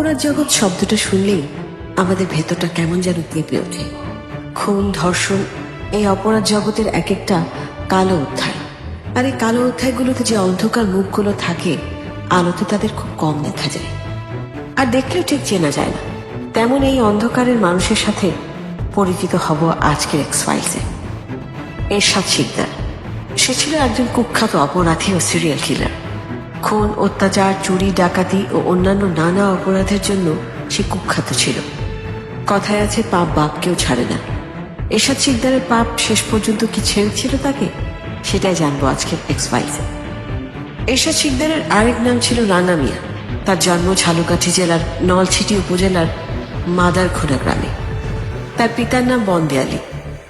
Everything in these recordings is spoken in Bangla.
অপরাধ জগৎ শব্দটা শুনলেই আমাদের ভেতরটা কেমন যেন কেঁপে ওঠে। খুন, ধর্ষণ, এই অপরাধ জগতের এক একটা কালো অধ্যায়। আর এই কালো অধ্যায়গুলোতে যে অন্ধকার মুখগুলো থাকে, আলোতে তাদের খুব কম দেখা যায়। আর দেখলেও ঠিক চেনা যায় না। তেমন এই অন্ধকারের মানুষের সাথে পরিচিত হব আজকের এক্স ফাইলসে এরশাদ শিকদার, সে ছিল একজন কুখ্যাত অপরাধী ও সিরিয়াল কিলার খুন, অত্যাচার, চুরি, ডাকাতি ও অন্যান্য নানা অপরাধের জন্য সে কুখ্যাত ছিল। কথায় আছে, পাপ বাপকেও ছাড়ে না। এরশাদ শিকদারের পাপ শেষ পর্যন্ত কি ছেড়েছিল তাকে? সেটাই জানব আজকের এক্স ফাইলসে এরশাদ শিকদারের আরেক নাম ছিল রানা মিয়া। তার জন্ম ঝালুকাঠি জেলার নলছিটি উপজেলার মাদারখোলা গ্রামে। তার পিতার নাম বন্দে আলী।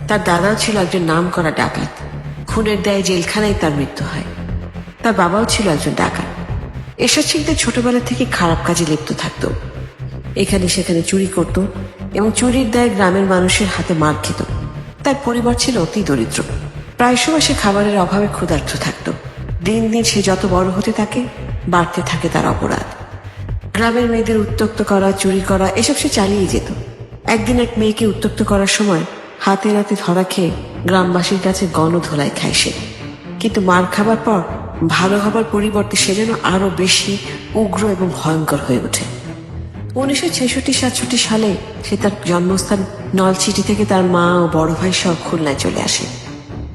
তার দাদাও ছিল একজন নাম করা ডাকাত। খুনের দায়ে জেলখানায় তার মৃত্যু হয়। তার বাবাও ছিল একজন ডাকাত। এরশাদ শিকদার ছোটবেলা থেকে খারাপ কাজে লিপ্ত থাকতো। এখানে সেখানে চুরি করত এবং চুরির দায়ে গ্রামের মানুষের হাতে মার খেত। তার পরিবার ছিল অতি দরিদ্র। প্রায় সময় সে খাবারের অভাবে ক্ষুধার্ত থাকত। দিন দিন সে যত বড় হতে থাকে, বাড়তে থাকে তার অপরাধ। গ্রামের মেয়েদের উত্তক্ত করা, চুরি করা, এসব সে চালিয়ে যেত। একদিন এক মেয়েকে উত্তক্ত করার সময় হাতে নাতে ধরা খেয়ে গ্রামবাসীর কাছে গণধোলাই খায় সে। কিন্তু মার খাবার পর ভালো হবার পরিবর্তে সে যেন আরও বেশি উগ্র এবং ভয়ঙ্কর হয়ে ওঠে। উনিশশো ছেষট্টি, সাতষট্টি সালে সে তার জন্মস্থান নলছিটি থেকে তার মা ও বড় ভাই সব খুলনায় চলে আসে।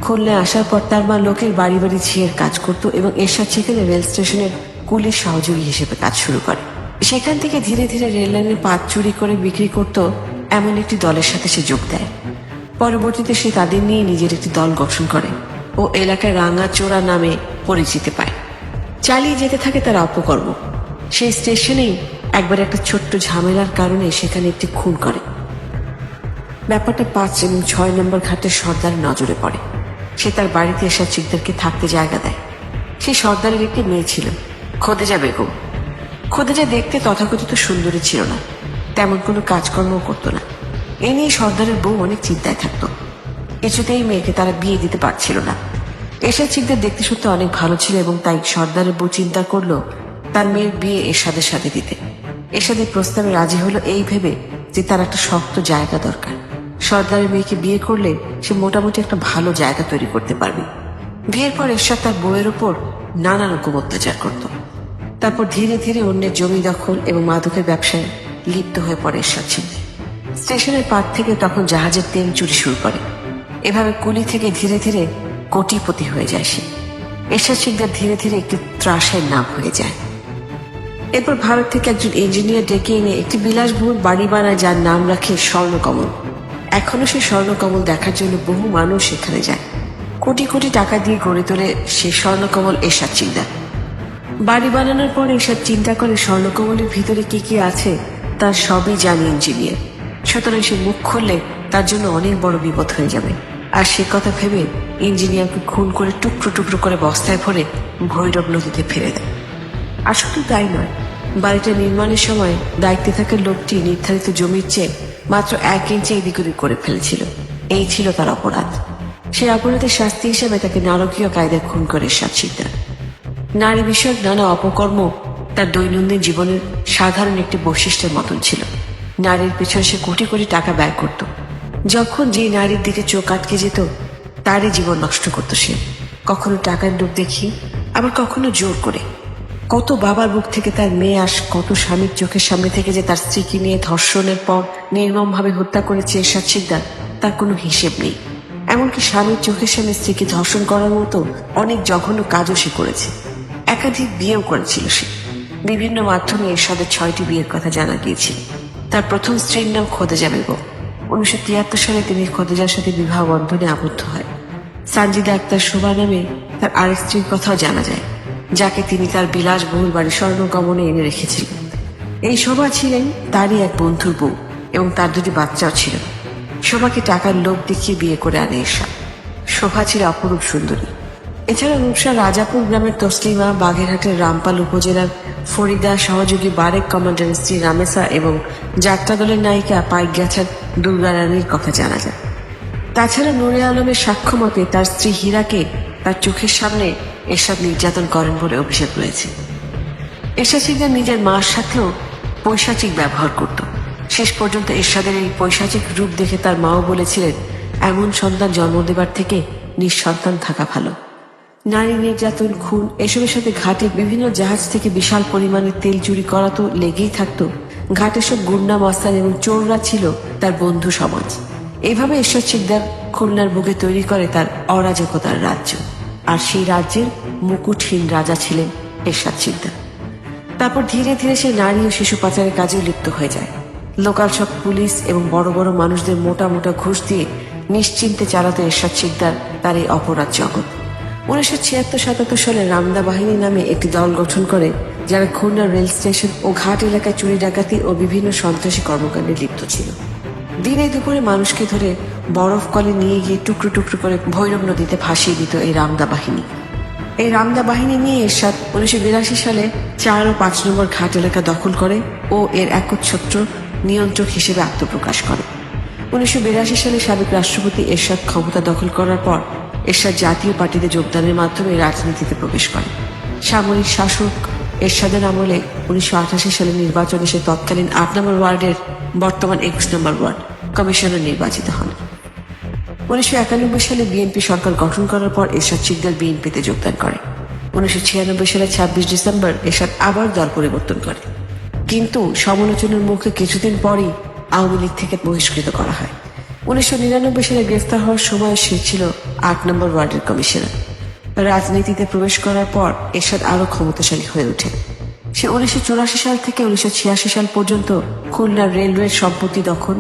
খুলনায় আসার পর তার মা লোকের বাড়ি বাড়ি ঝিয়ের কাজ করত এবং এরশাদ সেখানে রেল স্টেশনের কুলির সহযোগী হিসেবে কাজ শুরু করে। সেখান থেকে ধীরে ধীরে রেল লাইনের পাত চুরি করে বিক্রি করত এমন একটি দলের সাথে সে যোগ দেয়। পরবর্তীতে সে তাদের নিয়ে নিজের একটি দল গঠন করে। ও এলাকায় রাঙা চোরা নামে পরিচিতি পায়। চালিয়ে যেতে থাকে তার অপকর্ম। সেই স্টেশনেই একবার একটা ছোট্ট ঝামেলার কারণে সেখানে একটি খুন করে। ব্যাপারটা পাঁচ এবং ছয় নম্বর ঘাটের সর্দার নজরে পড়ে। সে তার বাড়িতে এসা চিকদারকে থাকতে জায়গা দেয়। সেই সর্দারের একটি মেয়ে ছিল। খোদেজা বেগম। খোদেজা দেখতে তথাকথিত সুন্দরী ছিল না। তেমন কোনো কাজকর্মও করতো না। এ নিয়ে সর্দারের বউ অনেক চিন্তায় থাকতো। কিছুতেই মেয়েকে তারা বিয়ে দিতে পারছিল না। এরশাদ চিকদার দেখতে সত্যি অনেক ভালো ছিল এবং তাই সর্দারের বউ চিন্তা করল, তার মেয়ের বিয়ে এরশাদের সাথে দিতে। এরশাদের প্রস্তাবে রাজি হলো এই ভেবে যে তার একটা শক্ত জায়গা দরকার। সর্দারের মেয়েকে বিয়ে করলে সে মোটামুটি একটা ভালো জায়গা তৈরি করতে পারবে। বিয়ের পর এরশাদ তার বউয়ের ওপর নানা রকম অত্যাচার করত। তারপর ধীরে ধীরে অন্যের জমি দখল এবং মাদকের ব্যবসায় লিপ্ত হয়ে পড়ে এরশাদ ছিল স্টেশনের পার থেকে তখন জাহাজের তেল চুরি শুরু করে। এভাবে কুলি থেকে ধীরে ধীরে কোটিপতি হয়ে যায় সে। এরশাদ শিকদার ধীরে ধীরে একটি ত্রাসের নাম হয়ে যায়। এরপর ভারত থেকে একজন ইঞ্জিনিয়ার ডেকে এনে একটি বিলাসবহুল বাড়ি বানায় যার নাম রাখে স্বর্ণকমল। এখনও সে স্বর্ণকমল দেখার জন্য বহু মানুষ সেখানে যায়। কোটি কোটি টাকা দিয়ে গড়ে তোলে সে স্বর্ণকমল এরশাদ চিন্তা বাড়ি বানানোর পর এসব চিন্তা করে স্বর্ণকমলের ভিতরে কি কি আছে তার সবই জানে ইঞ্জিনিয়ার সুতরাং সে মুখ খুললে তার জন্য অনেক বড় বিপদ হয়ে যাবে। আর সে কথা ভেবে ইঞ্জিনিয়ারকে খুন করে টুকরো টুকরো করে বস্তায় ভরে ভৈরব নদীতে ফেলে দেয়। আর শুধু তাই নয়, বাড়িটা নির্মাণের সময় দায়িত্বে থাকা লোকটি নির্ধারিত জমির চেয়ে মাত্র এক ইঞ্চি এদিক ওদিক করে ফেলেছিল। এই ছিল তার অপরাধ। সেই অপরাধের শাস্তি হিসেবে তাকে নারকীয় কায়দায় খুন করে সাতশিকদার নারী বিষয়ক নানা অপকর্ম তার দৈনন্দিন জীবনের সাধারণ একটি বৈশিষ্ট্যের মতন ছিল। নারীর পেছনে সে কোটি কোটি টাকা ব্যয় করত। যখন যে নারীর দিকে চোখ আটকে যেত, তারই জীবন নষ্ট করত সে। কখনো টাকার লোক দেখিয়ে আবার কখনো জোর করে। কত বাবার বুক থেকে তার মেয়ে আস, কত স্বামীর চোখের সামনে থেকে যে তার স্ত্রীকে নিয়ে ধর্ষণের পর নির্মমভাবে হত্যা করেছে এরশাদ শিকদার, তার কোনো হিসেব নেই। এমনকি স্বামীর চোখের সামনে স্ত্রীকে ধর্ষণ করার মতো অনেক জঘন্য কাজও সে করেছে। একাধিক বিয়েও করেছিল সে। বিভিন্ন মাধ্যমে এরশাদের ছয়টি বিয়ের কথা জানা গিয়েছিল তার প্রথম স্ত্রীর নাম খোদেজা বেগম উনিশশো তিয়াত্তর সালে তিনি খদিজার সাথে বিবাহ বন্ধনে আবদ্ধ হয়। সানজিদা আক্তার শোভা নামে তার আরেক স্ত্রীর কথাও জানা যায়, যাকে তিনি তার বিলাসবহুল বাড়ি স্বর্ণগমনে এনে রেখেছিলেন। এই শোভা ছিলেন তারই এক বন্ধুর বউ এবং তার দুটি বাচ্চাও ছিল। শোভাকে টাকার লোভ দেখিয়ে বিয়ে করে আনে এসা শোভা ছিল অপরূপ সুন্দরী। এছাড়া রূপসা রাজাপুর গ্রামের তসলিমা, বাগেরহাটের রামপাল উপজেলার ফরিদা, সহযোগী বারেক কমান্ডার স্ত্রী রামেসা এবং যাত্রা দলের নায়িকা পাইকগাছার দুর্গা রানীর কথা জানা যায়। তাছাড়া নুরে আলমের সাক্ষ্য মতে তার স্ত্রী হীরাকে তার চোখের সামনে এরশাদ নির্যাতন করেন বলে অভিযোগ রয়েছে। এরশাদ নিজের মার সাথেও পৈশাচিক ব্যবহার করত। শেষ পর্যন্ত এরশাদের এই পৈশাচিক রূপ দেখে তার মাও বলেছিলেন, এমন সন্তান জন্ম দেবার থেকে নিঃসন্তান থাকা ভালো। নারী নির্যাতন, খুন, এসবের সাথে ঘাটে বিভিন্ন জাহাজ থেকে বিশাল পরিমাণে তেল চুরি করা তো লেগেই থাকতো। ঘাটে সব গুন্ডা, মাস্তান এবং চোররা ছিল তার বন্ধু সমাজ। এভাবে ঈশ্বর শিকদার খুলনার বুকে তৈরি করে তার অরাজকতার রাজ্য। আর সেই রাজ্যের মুকুটহীন রাজা ছিলেন এরশাদ শিকদার। তারপর ধীরে ধীরে সে নারী ও শিশু পাচারের কাজে লিপ্ত হয়ে যায়। লোকাল সব পুলিশ এবং বড় বড় মানুষদের মোটা মোটা ঘুষ দিয়ে নিশ্চিন্তে চালাতো এরশাদ শিকদার তার এই অপরাধ জগৎ। উনিশশো ছিয়াত্তর সাতাত্তর সালে রামদা বাহিনী নামে একটি দল গঠন করে, যারা খুলনা রেল স্টেশন ও ঘাট এলাকায় চুরি, ডাকাতি ও বিভিন্ন সন্ত্রাসী কর্মকাণ্ডে লিপ্ত ছিল। দিনে দুপুরে মানুষকে ধরে বরফ কলে নিয়ে গিয়ে টুকরো টুকরো করে ভৈরব নদীতে ভাসিয়ে দিত এই রামদা বাহিনী। এই রামদা বাহিনী নিয়ে এরশাদ উনিশশো বিরাশি সালে চার ও পাঁচ নম্বর ঘাট এলাকা দখল করে ও এর একচ্ছত্র নিয়ন্ত্রক হিসেবে আত্মপ্রকাশ করে। উনিশশো বিরাশি সালে সাবেক রাষ্ট্রপতি এরশাদ ক্ষমতা দখল করার পর এরশাদ জাতীয় পার্টিতে যোগদানের মাধ্যমে রাজনীতিতে প্রবেশ করে সামরিক শাসক এরশাদের আমলে উনিশশো আঠাশি সালে নির্বাচনে সে তৎকালীন আট নম্বর ওয়ার্ডের বর্তমান একুশ নম্বর ওয়ার্ড কমিশনার নির্বাচিত হন। উনিশশো একানব্বই সালে বিএনপি সরকার গঠন করার পর এরশাদ শিকদার বিএনপিতে যোগদান করে। উনিশশো ছিয়ানব্বই সালে ছাব্বিশ ডিসেম্বর এরশাদ আবার দল পরিবর্তন করে। কিন্তু সমালোচনার মুখে কিছুদিন পরই আওয়ামী লীগ থেকে বহিষ্কৃত করা হয়। উনিশশো নিরানব্বই সালে গ্রেফতার হওয়ার সময় সে ছিল আট নম্বর ওয়ার্ডের কমিশনার। রাজনীতিতে প্রবেশ করার পর এরশাদ আরও ক্ষমতাশালী হয়ে ওঠে সে উনিশশো চুরাশি সাল থেকে উনিশশো ছিয়াশি সাল পর্যন্ত খুলনা রেলওয়ের সম্পত্তি দখল,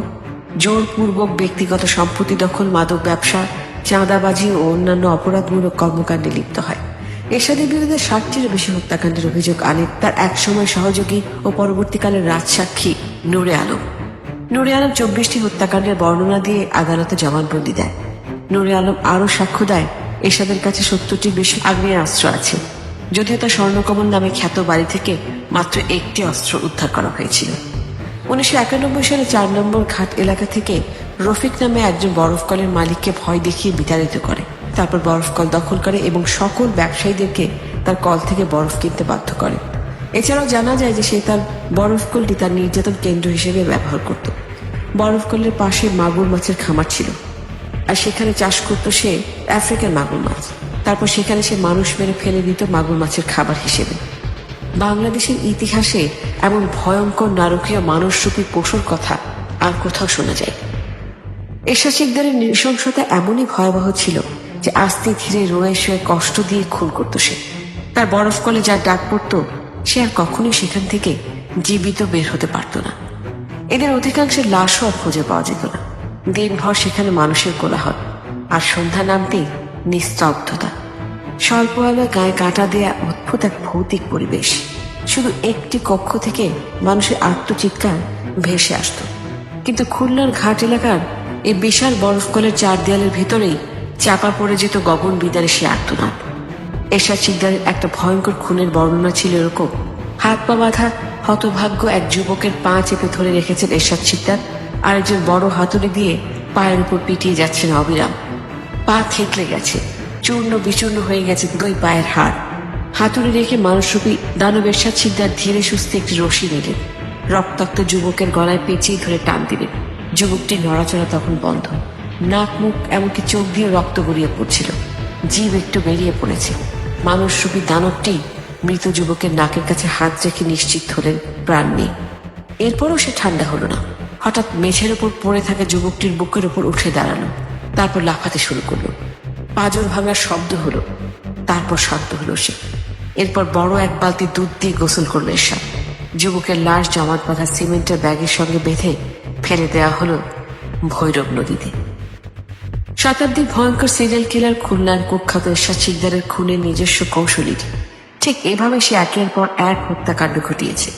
জোরপূর্বক ব্যক্তিগত সম্পত্তি দখল, মাদক ব্যবসা, চাঁদাবাজি ও অন্যান্য অপরাধমূলক কর্মকাণ্ডে লিপ্ত হয়। এরশাদের বিরুদ্ধে ষাটটিরও বেশি হত্যাকাণ্ডের অভিযোগ আনে তার একসময় সহযোগী ও পরবর্তীকালে রাজসাক্ষী নুরে আলম। নুরে আলম চব্বিশটি হত্যাকাণ্ডের বর্ণনা দিয়ে আদালতে জবানবন্দি দেয়। নুরে আলম আরও সাক্ষ্য দেয়, এরশাদের কাছে সত্তরটির বেশি আগ্নেয় অস্ত্র আছে। যদিও তার স্বর্ণকমল নামে খ্যাত বাড়ি থেকে মাত্র একটি অস্ত্র উদ্ধার করা হয়েছিল। উনিশশো একানব্বই সালে চার নম্বর ঘাট এলাকা থেকে রফিক নামে একজন বরফকলের মালিককে ভয় দেখিয়ে বিতাড়িত করে। তারপর বরফ কল দখল করে এবং সকল ব্যবসায়ীদেরকে তার কল থেকে বরফ কিনতে বাধ্য করে। এছাড়াও জানা যায় যে সে তার বরফকলটি তার নির্যাতন কেন্দ্র হিসেবে ব্যবহার করত। বরফকলের পাশে মাগুর মাছের খামার ছিল। আর সেখানে চাষ করতো সে আফ্রিকার মাগুর মাছ। তারপর সেখানে সে মানুষ মেরে ফেলে দিত মাগুর মাছের খাবার হিসেবে। বাংলাদেশের ইতিহাসে এমন ভয়ঙ্কর নারকীয় মানুষরূপী পশুর কথা আর কোথাও শোনা যায়। এরশাদ শিকদারের নৃশংসতা এমনই ভয়াবহ ছিল যে আস্তে ধীরে রোয়ে শুয়ে কষ্ট দিয়ে খুন করত সে। তার বরফ কলে যার ডাক পড়ত সে আর কখনোই সেখান থেকে জীবিত বের হতে পারত না। এদের অধিকাংশের লাশও আর খুঁজে পাওয়া যেত না। দিনভর সেখানে মানুষের কোলাহল আর সন্ধ্যা নামতেই নিস্তব্ধতা। স্বল্প আলো গায়ে কাটা দেয়া অদ্ভুত এক ভৌতিক পরিবেশ। শুধু একটি কক্ষ থেকে মানুষের আত্মচিৎকার ভেসে আসতো। কিন্তু খুলনার ঘাট এলাকার এই বিশাল বরফকলের চার দেয়ালের ভিতরেই চাপা পড়ে যেত গগন বিদারে সে আত্মনাদ এশা চিকদারের একটা ভয়ঙ্কর খুনের বর্ণনা ছিল এরকম। হাত পা বাঁধা হতভাগ্য এক যুবকের পা চেপে ধরে রেখেছেন এরশাদ শিকদার আরেকজন বড় হাতুড়ি দিয়ে পায়ের উপর পিটিয়ে যাচ্ছেন অবিরাম। পা থেতলে গেছে, চূর্ণ বিচূর্ণ হয়ে গেছে দুই পায়ের হাড়। হাতুড়ি রেখে মানুষরূপী দানবের সাথে সিদ্ধার ধীরে সুস্থে একটি রশি নিলেন। রক্তাক্ত যুবকের গলায় পেঁচিয়ে ধরে টান দিলেন। যুবকটির নড়াচড়া তখন বন্ধ। নাক, মুখ, এমনকি চোখ দিয়ে রক্ত গড়িয়ে পড়ছিল। জীব একটু বেরিয়ে পড়েছে। মানুষরূপী দানবটি মৃত যুবকের নাকের কাছে হাত রেখে নিশ্চিত হলেন, প্রাণ নেই। এরপরও সে ঠান্ডা হলো না। হঠাৎ মেঝের ওপর পড়ে থাকা যুবকটির বুকের ওপর উঠে দাঁড়াল। তারপর লাফাতে শুরু করল। পাঁজর ভাঙার শব্দ হলো। তারপর শান্ত হলো সে। এরপর বড় এক বালতি দুধ দিয়ে গোসল করল এরশাদ। যুবকের লাশ জমাট বাঁধা সিমেন্টের ব্যাগের সঙ্গে বেঁধে ফেলে দেওয়া হলো ভৈরব নদীতে। শতাব্দীর ভয়ঙ্কর সিরিয়াল কিলার খুলনার কুখ্যাত এরশাদ শিকদারের খুনের নিজস্ব কৌশলীর ঠিক এভাবে সে একের পর এক হত্যাকাণ্ড ঘটিয়েছে।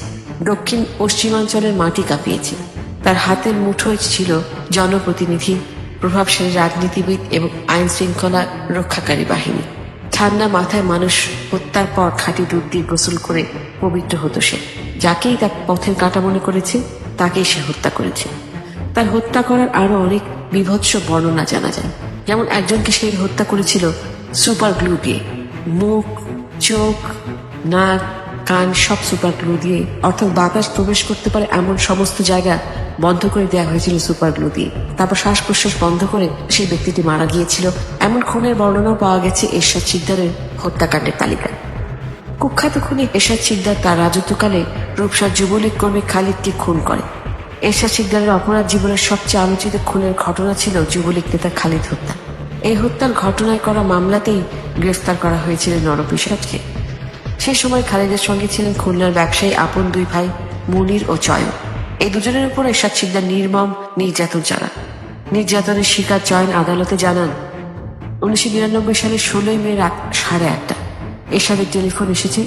দক্ষিণ পশ্চিমাঞ্চলের মাটি কাঁপিয়েছে। তার হাতের মুঠোয় ছিল জনপ্রতিনিধি, প্রভাবশালী রাজনীতিবিদ এবং আইন শৃঙ্খলা রক্ষাকারী বাহিনী। ঠান্ডা মাথায় মানুষ হত্যার পর খাঁটি দুধ দিয়ে গোসল করে পবিত্র হতো সে। যাকেই তার পথের কাটা মনে করেছে, তাকেই সে হত্যা করেছে। তার হত্যা করার আরও অনেক বিভৎস বর্ণনা জানা যায়। যেমন একজনকে সে হত্যা করেছিল সুপার গ্লু দিয়ে। মুখ, চোখ, নাক, কান সব সুপার গ্লু দিয়ে। অর্থাৎ বাতাস প্রবেশ করতে পারে এমন সমস্ত জায়গা বন্ধ করে দেওয়া হয়েছিল সুপার গ্লু দিয়ে। তারপর শ্বাস প্রশ্বাস বন্ধ করে সেই ব্যক্তিটি মারা গিয়েছিল। এমন খুনের বর্ণনাও পাওয়া গেছে এরশাদ সিকদারের হত্যাকাণ্ডের তালিকায়। কুখ্যাত খুনি এরশাদ সিকদার তার রাজত্বকালে রূপসার যুবলীগ কর্মী খালিদকে খুন করে। এরশাদ সিকদারের অপরাধ জীবনের সবচেয়ে আলোচিত খুনের ঘটনা ছিল যুবলীগ নেতা খালিদ হত্যা। এই হত্যার ঘটনায় করা মামলাতেই গ্রেফতার করা হয়েছিল নরপিসাজকে সে সময় খালিদের সঙ্গে ছিলেন খুলনার ব্যবসায়ী আপন দুই ভাই মুনির ও চয়ন। এই দুজনের উপর এরশাদ সিকদার নির্মম নির্যাতন চালান। নির্যাতনের শিকার চয়ন আদালতে জানান, উনিশশো নিরানব্বই সালের ষোলোই মে রাত সাড়ে আটটা। এরশাদের টেলিফোন এসেছে,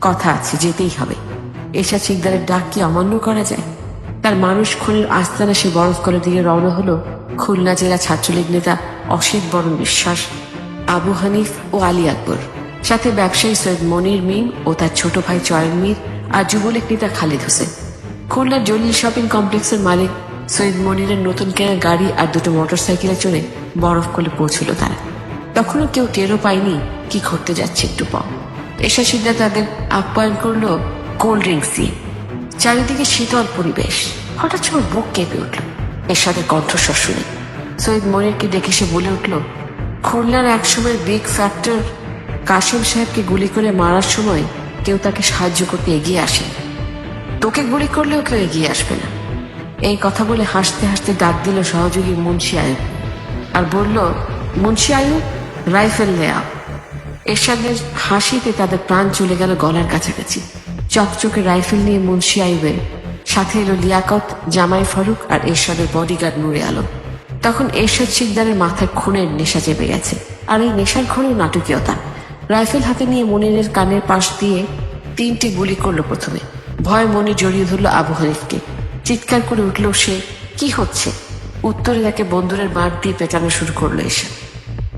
কথা আছে, যেতেই হবে। এরশাদ সিকদারের ডাক কি অমান্য করা যায়? তার মানুষ খুনের আস্তানা সে বরফ কলের দিকে রওনা হলো খুলনা জেলা ছাত্রলীগ নেতা অসিত বরণ বিশ্বাস, আবু হানিফ ও আলী আকবর। সাথে ব্যবসায়ী সৈয়দ মনির মিম ও তার ছোট ভাই চয়ন মীর আর যুবলীগ নেতা খালিদ হোসেন। খুলনার জলিল শপিং কমপ্লেক্সের মালিক সৈয়দ মনিরের নতুন কেনা গাড়ি আর দুটো মোটরসাইকেলে চড়ে বরফ কোলে পৌঁছল তারা। তখনও কেউ টেরও পায়নি কি ঘটতে যাচ্ছে একটু পর। এসা সিদ্ধা তাদের আপ্যায়ন করল কোল্ড ড্রিঙ্কস দিয়ে। চারিদিকে শীতল পরিবেশ। হঠাৎ সবার বুক কেঁপে উঠল। এর সাথে কণ্ঠস্বর শুনে। সৈয়দ মনিরকে দেখে সে বলে উঠল, খুলনার একসময় বিগ ফ্যাক্টর কাশিম সাহেবকে গুলি করে মারার সময় কেউ তাকে সাহায্য করতে এগিয়ে আসে। তোকে গুলি করলেও কেউ এগিয়ে আসবে না। এই কথা বলে হাসতে হাসতে ডাক দিল সহযোগী মুন্সি আয়ুব আর বলল, মুন্সি আয়ুব, রাইফেল নেয়া। এরশাদের হাসিতে তাদের প্রাণ চলে গেল গলার কাছাকাছি। চকচকে রাইফেল নিয়ে মুন্সি আইবের সাথে এলো লিয়াকত, জামাই ফারুক আর এরশাদের বডিগার্ড নুরে আলম। তখন এরশাদ শিকদারের মাথায় খুনের নেশা চেপে গেছে। আর এই নেশার ঘরেও নাটকীয়তা। রাইফেল হাতে নিয়ে মনিরের কানের পাশ দিয়ে তিনটি গুলি করল প্রথমে। ভয় মনে জড়িয়ে ধরল আবু হানিফকে। চিৎকার করে উঠল সে, কি হচ্ছে? উত্তরে তাকে বন্দুরের মার দিয়ে পেটানো শুরু করল এসে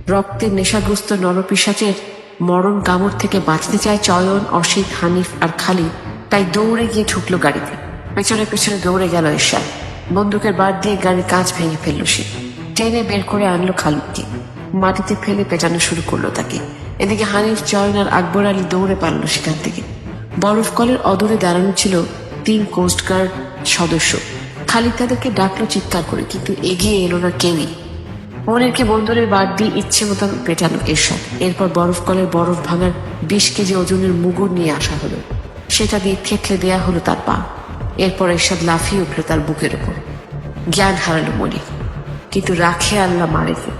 রক্তের নেশাগ্রস্ত নরপিসাচের মরণ কামড় থেকে বাঁচতে চায় চয়ন, অসিত, হানিফ আর খালিদ। তাই দৌড়ে গিয়ে ঢুকলো গাড়িতে। পেছনে পেছনে দৌড়ে গেল এরশাদ। বন্দুকের বার দিয়ে গাড়ির কাঁচ ভেঙে ফেলল সে। টেনে বের করে আনলো খালিদকে। মাটিতে ফেলে পেটানো শুরু করল তাকে। এদিকে হানিফ, চয়ন আর আকবর আলী দৌড়ে পারল সেখান থেকে। বরফ কলের অদূরে দাঁড়ানো ছিল তিন কোস্টগার্ড সদস্য। খালিদ তাদেরকে ডাকলো চিৎকার করে, কিন্তু এগিয়ে এলো না কেউই। মনেরকে বন্দরের বাদ দিয়ে ইচ্ছে মতন পেটানো এরশাদ এরপর বরফ কলের বরফ ভাঙার বিশ কেজি ওজনের মুগুর নিয়ে আসা হলো। সেটা দিয়ে থেতলে দেয়া হলো তার পা। এরপর এরশাদ লাফিয়ে উঠল তার বুকের ওপর। জ্ঞান হারালো মনির। কিন্তু রাখে আল্লাহ মারেকে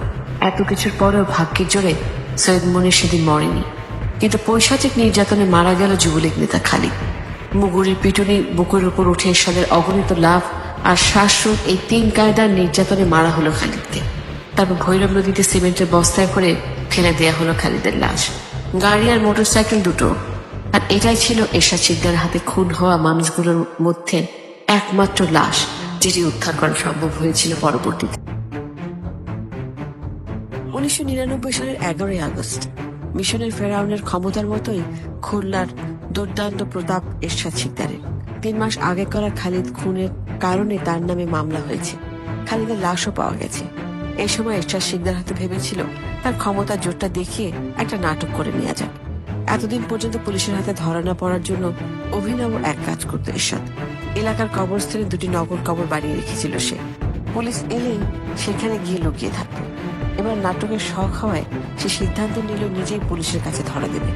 এত কিছুর পরেও ভাগ্যের জোরে সৈয়দ মনির সেদিন মরেনি। কিন্তু পৈশাচিক নির্যাতনে মারা গেল যুবলীগ নেতা খালিদ। মুগুরির পিটুনি বুকের উপর উঠে এরশাদের অগণিত লাভ আর শ্বাসরোধ এই তিন কায়দার নির্যাতনে মারা হলো খালিদকে। তারপর ভৈরব নদীতে সিমেন্টের বস্তায় করে ফেলে দেয়া হলো খালিদের লাশ। গাড়ি আর মোটরসাইকেল দুটো। আর এটাই ছিল এরশাদ সিকদার হাতে খুন হওয়া মানুষগুলোর মধ্যে একমাত্র লাশ, যেটি উদ্ধার করা সম্ভব হয়েছিল পরবর্তীতে। উনিশশো নিরানব্বই সালের এগারোই আগস্ট মিশনের ফেরাউনের ক্ষমতার মতোই খুলনার দুর্দান্ত প্রতাপ এরশাদ সিকদারের তিন মাস আগে করা খালিদ খুনের কারণে তার নামে মামলা হয়েছে। খালিদের লাশও পাওয়া গেছে। এই সময় এরশাদ সিকদার হাতে ভেবেছিল, তার ক্ষমতার জোরটা দেখিয়ে একটা নাটক করে নেওয়া যাক। এতদিন পর্যন্ত পুলিশের হাতে ধরা না পড়ার জন্য অভিনব এক কাজ করতো এরশাদ। এলাকার কবরস্থানে দুটি নগর কবর বানিয়ে রেখেছিল সে। পুলিশ এলেই সেখানে গিয়ে লুকিয়ে থাকতো। এবার নাটকের শখ হওয়ায় সে সিদ্ধান্ত নিল নিজেই পুলিশের কাছে ধরা দেবে।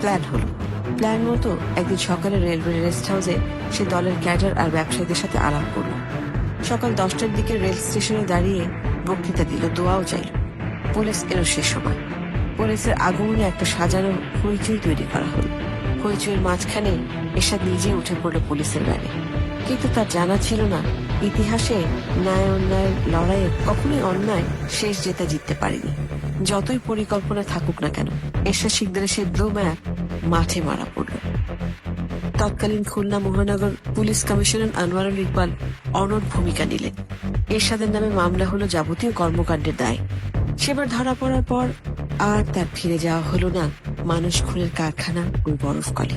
প্ল্যান হলো। প্ল্যান মতো একদিন সকালে রেলওয়ে রেস্ট হাউসে সে দলের ক্যাডার আর ব্যবসায়ীদের সাথে আলাপ করল। সকাল দশটার দিকে রেল স্টেশনে দাঁড়িয়ে বক্তৃতা দিল, দোয়াও চাইল। পুলিশ এলো সে সময়। পুলিশের আগমনে একটা সাজানো হইচই তৈরি করা হল। হইচইয়ের মাঝখানে এরশাদ নিজে উঠে পড়ল পুলিশের ব্যানে কিন্তু তার জানা ছিল না, ইতিহাসে ন্যায় অন্যায়ের লড়াইয়ে কখনোই অন্যায় শেষ জেতা জিততে পারেনি। যতই পরিকল্পনা থাকুক না কেন, এরশাদ শিকদারের সে দু ম্যাচ মাঠে মারা পড়ল। তৎকালীন খুলনা মহানগর পুলিশ কমিশনার আনোয়ারুল ইকবাল অনর ভূমিকা নিলেন। এরশাদের নামে মামলা হলো যাবতীয় কর্মকাণ্ডের দায়। সেবার ধরা পড়ার পর আর তার ফিরে যাওয়া হলো না মানুষ খুনের কারখানা ওই বরফ কলে।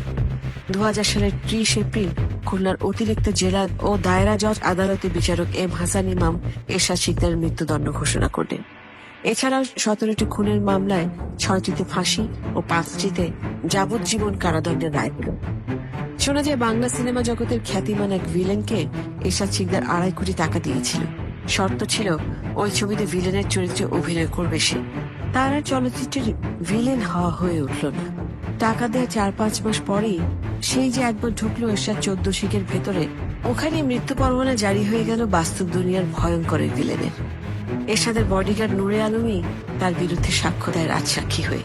দু সালের ত্রিশ এপ্রিল খুলনার অতিরিক্ত জেলা ও দায়রা জজ, আদালতে বিচারক এম হাসান ইমাম এরশাদ শিকদারের মৃত্যুদণ্ড ঘোষণা করলেন। এছাড়াও সতেরোটি খুনের মামলায় ছয়টিতে ফাঁসি ও পাঁচটিতে যাবজ্জীবন কারাদণ্ডের রায় হল শোনা যায় বাংলা সিনেমা জগতের খ্যাতিমান এক ভিলেনকে এরশাদ শিকদার আড়াই কোটি টাকা দিয়েছিল। শর্ত ছিল, ওই ছবিতে ভিলেনের চরিত্রে অভিনয় করবে সে। তার চলচ্চিত্রের ভিলেন হওয়া হয়ে উঠল না। টাকা দেওয়া চার পাঁচ মাস পরেই সেই যে একবার ঢুকলো এরশাদ চোদ্দ শিখের ভেতরে, ওখানে মৃত্যু পরোয়ানা জারি হয়ে গেল বাস্তব দুনিয়ার ভয়ঙ্কর ভিলেনের। এরশাদের বডিগার্ড নূরে আলমই তার বিরুদ্ধে সাক্ষ্য দেয় রাজসাক্ষী হয়ে।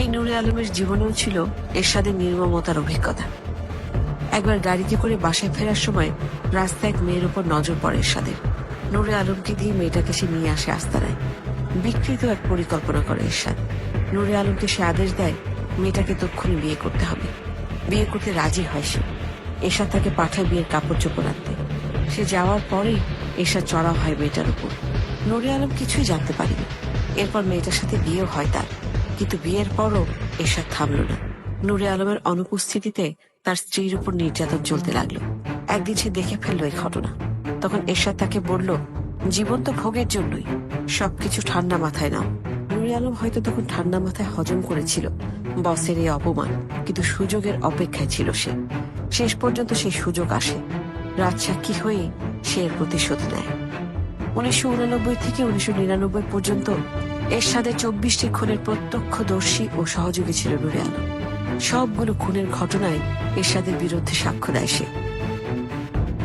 এই নূরে আলমের জীবনেও ছিল এরশাদের নির্মমতার অভিজ্ঞতা। একবার গাড়িতে করে বাসায় ফেরার সময় রাস্তায় এক মেয়ের উপর নজর পড়ে এরশাদের। নূরে আলমকে দিয়ে মেয়েটাকে সে নিয়ে আসে আস্তানায়। বিকৃত এক পরিকল্পনা করে এরশাদ। নূরে আলমকে সে আদেশ দেয়, মেয়েটাকে তক্ষুনি বিয়ে করতে হবে। বিয়ে করতে রাজি হয় সে। এরশাদ তাকে পাঠায় বিয়ের কাপড় চোপড় আনতে। সে যাওয়ার পরেই এরশাদ চড়া হয় মেয়েটার উপর। নুরে আলম কিছুই জানতে পারেনি। এরপর মেয়েটার সাথে বিয়েও হয় তার। কিন্তু বিয়ের পরও এরশাদ থামল না। নুরে আলমের অনুপস্থিতিতে তার স্ত্রীর উপর নির্যাতন চলতে লাগল। একদিন সে দেখে ফেলল এই ঘটনা। তখন এরশাদ তাকে বলল, জীবন তো ভোগের জন্যই। সবকিছু ঠান্ডা মাথায় নাও। নুরে আলম হয়তো তখন ঠান্ডা মাথায় হজম করেছিল। বসের এই অপমান কিন্তু সুযোগের অপেক্ষায় ছিল সে। শেষ পর্যন্ত সেই সুযোগ আসে। রাজসাক্ষী হয়ে সে এর প্রতিশোধ নেয়। উনিশশো উনানব্বই থেকে উনিশশো নিরানব্বই পর্যন্ত এরশাদের চব্বিশটি খুনের প্রত্যক্ষদর্শী ও সহযোগী ছিল নুরে আলম। সবগুলো খুনের ঘটনায় এরশাদের বিরুদ্ধে সাক্ষ্য দেয় সে।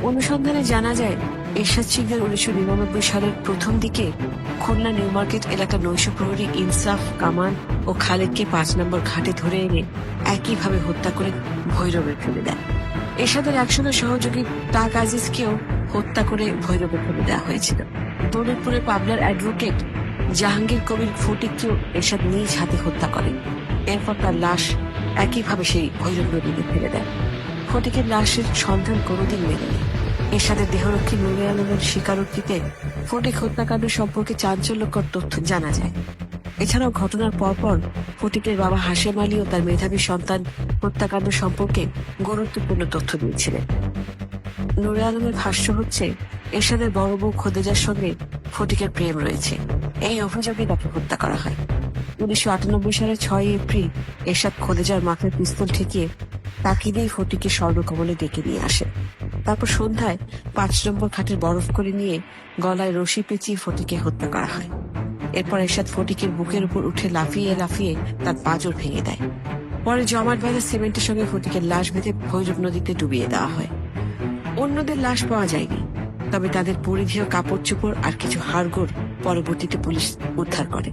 অনুসন্ধানে জানা যায়, এরশাদ শিকদার উনিশশো নিরানব্বই সালের প্রথম দিকে খুলনা নিউ মার্কেট এলাকার নৈশ প্রহরী ইনসাফ কামান ও খালেদকে পাঁচ নম্বর ঘাটে ধরে এনে একইভাবে হত্যা করে ভৈরবে ফেলে দেয়। এরশাদের একসঙ্গে সহযোগী তাক আজিজকেও হত্যা করে ভৈরবে ফেলে দেওয়া হয়েছিল। দৌলতপুরে পাবনার অ্যাডভোকেট জাহাঙ্গীর কবির ফটিককেও এরশাদ নিজ হাতে হত্যা করেন। এরপর তার লাশ একইভাবে সেই ভৈরব নদীতে ফেলে দেয়। ফটিকের লাশের সন্ধান কোনোদিন মেলেনি এরশাদের দেহরক্ষী নুরে আলমের স্বীকারোক্তিতে ফটিক হত্যাকাণ্ড সম্পর্কে চাঞ্চল্যকর তথ্য জানা যায়। এছাড়াও ঘটনার পরপর ফটিকের বাবা হাশেম আলী ও তার মেধাবী সন্তান হত্যাকাণ্ড সম্পর্কে গুরুত্বপূর্ণ তথ্য দিয়েছিলেন। নুরে আলমের ভাষ্য হচ্ছে, এরশাদের বড় বউ খোদেজার সঙ্গে ফটিকের প্রেম রয়েছে। এই অভিযোগে তাকে হত্যা করা হয়। উনিশশো আটানব্বই সালের ছয় এপ্রিল এরশাদ খোদেজার মাথায় পিস্তল ঠেকিয়ে তাকে দিয়ে ফটিকে স্বর্ণকমলে ডেকে নিয়ে আসে। তারপর সন্ধ্যায় পাঁচ নম্বর খাটের বরফ করে নিয়ে গলায় রশি পেঁচিয়ে ফটিকে হত্যা করা হয়। এরপর এরশাদ ফটিকের বুকের উপর উঠে লাফিয়ে লাফিয়ে তার পাঁজর ভেঙে দেয়। পরে জমাট বাঁধা সিমেন্টের সঙ্গে ফটিকের লাশ বেঁধে ভৈরব নদীতে ডুবিয়ে দেওয়া হয়। অন্যদের লাশ পাওয়া যায়নি, তবে তাদের পরিধেয় কাপড় চোপড় আর কিছু হাড়গোড় পরবর্তীতে পুলিশ উদ্ধার করে।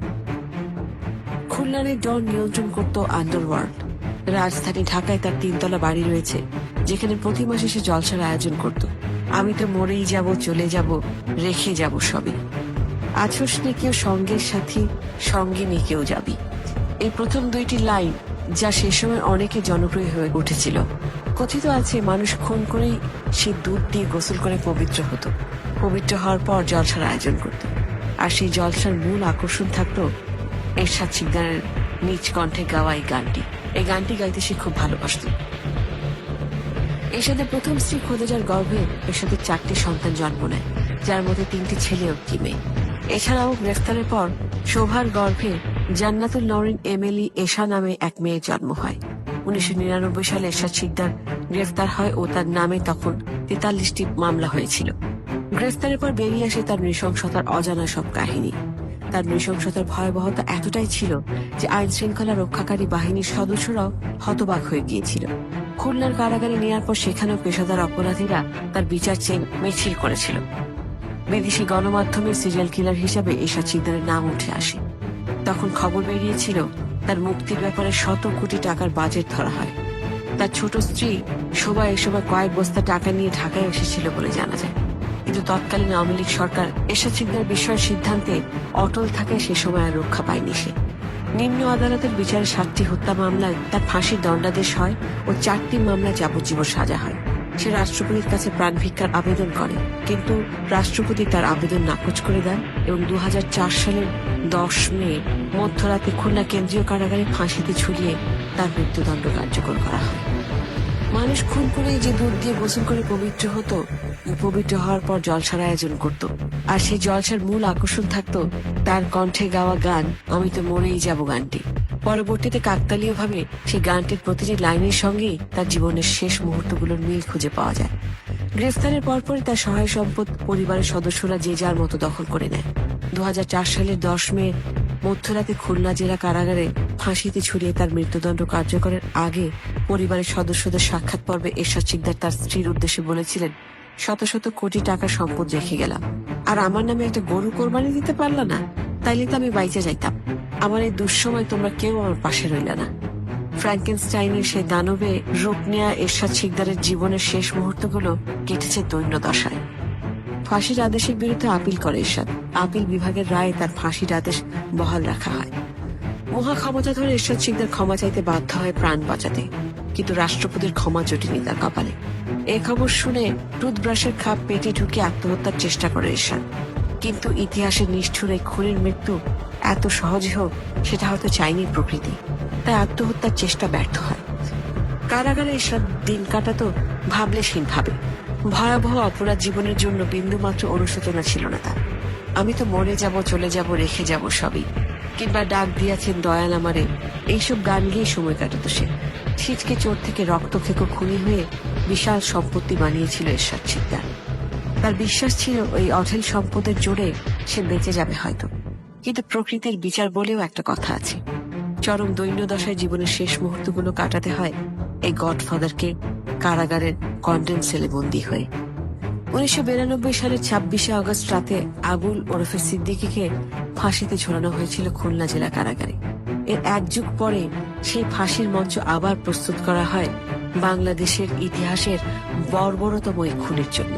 খুলনারে ডন নিয়ন্ত্রণ করত আন্ডারওয়ার্ল্ড। রাজধানী ঢাকায় তার তিনতলা বাড়ি রয়েছে, যেখানে প্রতি মাসে সে জলসার আয়োজন করত। আমি তো মরেই যাব, চলে যাব, রেখে যাব সবই। আছস কেউ সঙ্গের সাথী, সঙ্গে নিয়ে কেউ যাবি। এই প্রথম দুইটি লাইন যা সে সময় অনেকে জনপ্রিয় হয়ে উঠেছিল। কথিত আছে, মানুষ খুন করেই সে দুধ দিয়ে গোসল করে পবিত্র হতো। পবিত্র হওয়ার পর জলসার আয়োজন করত। আর সেই জলসার মূল আকর্ষণ থাকতো এরশাদ সিকদারের নিজ কণ্ঠে গাওয়া এই গানটি। এই গানটি গাইতে সে খুব ভালোবাসত। এরশাদের প্রথম স্ত্রী খোদেজার গর্ভে এরশাদের চারটি সন্তান জন্ম নেয়, যার মধ্যে তিনটি ছেলে ও একটি মেয়ে। এছাড়াও গ্রেফতারের পর শোভার গর্ভে জান্নাতুল নরিন এমএলই এশা নামে এক মেয়ের জন্ম হয়। উনিশশো নিরানব্বই সালে এরশাদ সিকদার গ্রেফতার হয় ও তার নামে তখন তেতাল্লিশটি মামলা হয়েছিল। গ্রেফতারের পর বেরিয়ে আসে তার নৃশংসতার অজানা সব কাহিনী। তার নৃশংসতার ভয়াবহতা এতটাই ছিল যে আইন শৃঙ্খলা রক্ষাকারী বাহিনীর সদস্যরাও হতবাক হয়ে গিয়েছিল। খুলনার কারাগারে নেওয়ার পর সেখানেও পেশাদার অপরাধীরা তার বিচার চেয়ে মিছিল করেছিল। বিদেশি গণমাধ্যমের সিরিয়াল কিলার হিসাবে এশা সিকদারের নাম উঠে আসে। তখন খবর বেরিয়েছিল, তার মুক্তির ব্যাপারে শত কোটি টাকার বাজেট ধরা হয়। তার ছোট স্ত্রী শোভা এ কয়েক বস্তা টাকা নিয়ে ঢাকায় এসেছিল বলে জানা যায়। কিন্তু তৎকালীন আওয়ামী লীগ সরকার এরশাদ বিষয়ের সিদ্ধান্তে অটল থাকায় সে সময় আর রক্ষা পায়নি সে। নিম্ন আদালতের বিচারে সাতটি হত্যা মামলায় তার ফাঁসির দণ্ডাদেশ হয় ও চারটি মামলায় যাবজ্জীবন সাজা হয়। সে রাষ্ট্রপতির কাছে প্রাণ ভিক্ষার আবেদন করে, কিন্তু রাষ্ট্রপতি তার আবেদন নাকচ করে দেন এবং দু হাজার চার সালের দশ মে মধ্যরাতে খুলনা কেন্দ্রীয় কারাগারে ফাঁসিতে ঝুলিয়ে তার মৃত্যুদণ্ড কার্যকর করা হয়। মানুষ খুন করে যে দুধ দিয়ে গোসল করে পবিত্র হতো পবিত্র হওয়ার পর জলসার আয়োজন করত। আর সেই জলসার মূল আকর্ষণ থাকতো তার কণ্ঠে গাওয়া গান, আমি তো মরেই যাব গানটি। পরবর্তীতে কাকতালীয়ভাবে সেই গানটির প্রতিটি লাইনের সঙ্গেই তার জীবনের শেষ মুহূর্তগুলোর মিল খুঁজে পাওয়া যায়। গ্রেফতারের পরপরই তার সহায় সম্পদ পরিবারের সদস্যরা যে যার মতো দখল করে নেয়। দু হাজার চার সালের দশ মে, মধ্যরাতে খুলনা জেলা কারাগারে ফাঁসিতে ছুড়িয়ে তার মৃত্যুদণ্ড কার্যকরের আগে পরিবারের সদস্যদের সাক্ষাৎ পর্বে এরশাদ শিকদার তার স্ত্রীর উদ্দেশ্যে বলেছিলেন শত শত কোটি টাকা সম্পদ রেখে গেলাম। আর আমার নামে একটা গরু কোরবানি দিতে পারলা না, তাইলে তো আমি বাইচে যাইতাম। আমার এই দুঃসময় তোমরা কেউ আমার পাশে রইলা না। ফ্র্যাঙ্কেনস্টাইনের সেই দানবে রূপ নেয়া এরশাদ শিকদারের জীবনের শেষ মুহূর্তগুলো কেটেছে দৈন্য দশায়। ফাঁসির আদেশের বিরুদ্ধে আপিল করে এরশাদ। আপিল বিভাগের রায়ে তার ফাঁসির আদেশ বহাল রাখা হয়। মহা ক্ষমতা ধরে এরশাদ শিকদার ক্ষমা চাইতে বাধ্য হয় প্রাণ বাঁচাতে। কিন্তু রাষ্ট্রপতির ক্ষমা জটিনি তার কপালে। এ খবর শুনে টুথব্রাশের খাপ পেটে ঢুকে আত্মহত্যার চেষ্টা করে এরশাদ। কিন্তু ইতিহাসের নিষ্ঠুর এই খুনির মৃত্যু এত সহজে হোক সেটা হয়তো চাইনি প্রকৃতি। তাই আত্মহত্যার চেষ্টা ব্যর্থ হয়। কারাগারে এসব দিন কাটাতো ভাবলেশীন ভাবে। ভয়াবহ অপরাধ জীবনের জন্য বিন্দুমাত্র অনুশোচনা ছিল না তার। আমি তো মরে যাব, চলে যাব, রেখে যাব সবই। কিংবা ডাক দিয়াছেন দয়াল আমারে। এইসব গান গিয়ে সময় কাটাতো সে। ছিটকে চোর থেকে রক্ত খেকো খুনি হয়ে বিশাল সম্পত্তি বানিয়েছিল এরশাদ শিকদার তার বিশ্বাস ছিল ওই অঢেল সম্পদের জোরে সে বেঁচে যাবে হয়তো। কিন্তু প্রকৃতির বিচার বলেও একটা কথা আছে। চরম দৈন্য দশায় জীবনের শেষ মুহূর্তগুলো কাটাতে হয় এই গডফাদারকে কারাগারের কন্ডেন সেলে বন্দী হয়ে। উনিশশো বিরানব্বই সালের ছাব্বিশে আগস্ট রাতে আবুল ওরফে সিদ্দিকীকে ফাঁসিতে ঝোলানো হয়েছিল খুলনা জেলা কারাগারে। এর এক যুগ পরে সেই ফাঁসির মঞ্চ আবার প্রস্তুত করা হয় বাংলাদেশের ইতিহাসের বর্বরতম এই খুনের জন্য।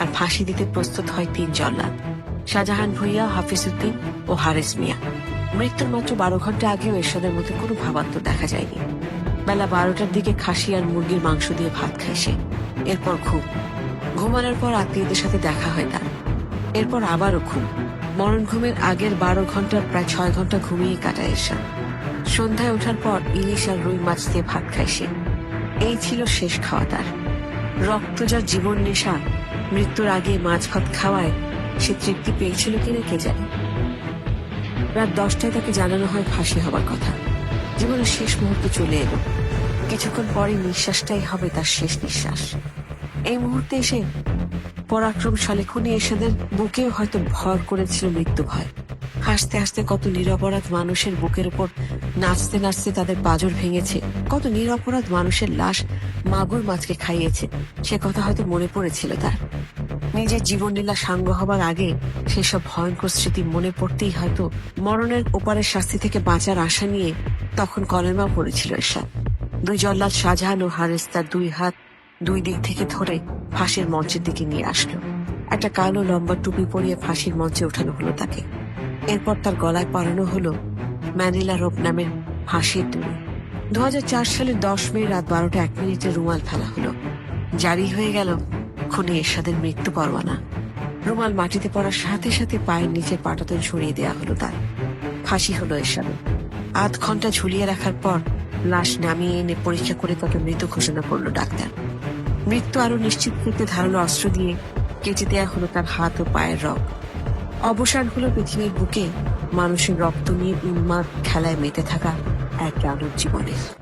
আর ফাঁসি দিতে প্রস্তুত হয় তিন জল্লাদ, শাহজাহান ভুইয়া হাফিজউদ্দিন ও হারেস মিয়া। মৃত্যুর মাত্র বারো ঘণ্টা আগেও এরশাদের মধ্যে কোনো ভাবান্তর দেখা যায়নি। বেলা বারোটার দিকে খাসি আর মুরগির মাংস দিয়ে ভাত খায় সে। এরপর ঘুম। ঘুমানোর পর আত্মীয়দের সাথে দেখা হয় তার। এরপর আবারও ঘুম। মরণ ঘুমের আগের বারো ঘণ্টার প্রায় ছয় ঘণ্টা ঘুমিয়ে কাটায় এরশাদ সন্ধ্যায় ওঠার পর ইলিশ আর রুই মাছ দিয়ে ভাত খায় সে। এই ছিল শেষ খাওয়া তার। রক্তজার জীবন নেশা, মৃত্যুর আগে মাছ ভাত খাওয়ায়, সে তৃপ্তি পেয়েছিল কিনা কে জানে? রাত দশটায় তাকে জানানো হয় ফাঁসি হবার কথা। জীবনের শেষ মুহূর্ত চলে এলো। কিছুক্ষণ পরে নিঃশ্বাসটাই হবে তার শেষ নিঃশ্বাস। এই মুহূর্তে এসে পরাক্রমশালী খুনি এসেদের বুকেও হয়তো ভর করেছিল মৃত্যু ভয়। হাসতে হাসতে কত নিরপরাধ মানুষের বুকের উপর নাচতে নাচতে তাদের পাজর ভেঙেছে। কত নিরপরাধ মানুষের লাশ মাগুর মাছকে খাইয়েছে। সে কথা হয়তো মনে পড়েছিল তার। নিজের জীবনলীলা সাঙ্গ হবার আগে সেসব ভয়ঙ্কর স্মৃতি মনে পড়তেই হয়তো মরণের ওপারের শাস্তি থেকে বাঁচার আশা নিয়ে তখন কলেমা পড়েছিল এরশাদ। দুই জল্লাদ শাহজাহান ও হারেস তার দুই হাত দুই দিক থেকে ধরে ফাঁসির মঞ্চের দিকে নিয়ে আসলো। একটা কালো লম্বা টুপি পরিয়ে ফাঁসির মঞ্চে ওঠানো হলো তাকে। এরপর তার গলায় পরানো হলো ম্যানিলা রোপ নামের ফাঁসির দড়ি দু সালের দশ মে রাত বারোটা এক মিনিটে রুমাল ফেলা হলো। জারি হয়ে গেল খুনি এরশাদের মৃত্যু পরোয়ানা। রুমাল মাটিতে পড়ার সাথে সাথে পায়ের নিচে পাটাতন ছড়িয়ে দেওয়া হলো তার। ফাঁসি হলো এরশাদের। আধ ঘণ্টা ঝুলিয়ে রাখার পর লাশ নামিয়ে এনে পরীক্ষা করে তাকে মৃত ঘোষণা করল ডাক্তার। মৃত্যু আরও নিশ্চিত করতে ধারালো অস্ত্র দিয়ে কেটে দেয়া হলো তার হাত ও পায়ের রক অবসান হলো পৃথিবীর বুকে মানুষের রক্ত নিয়ে উন্মাদ খেলায় মেতে থাকা এক রানুর জীবনের।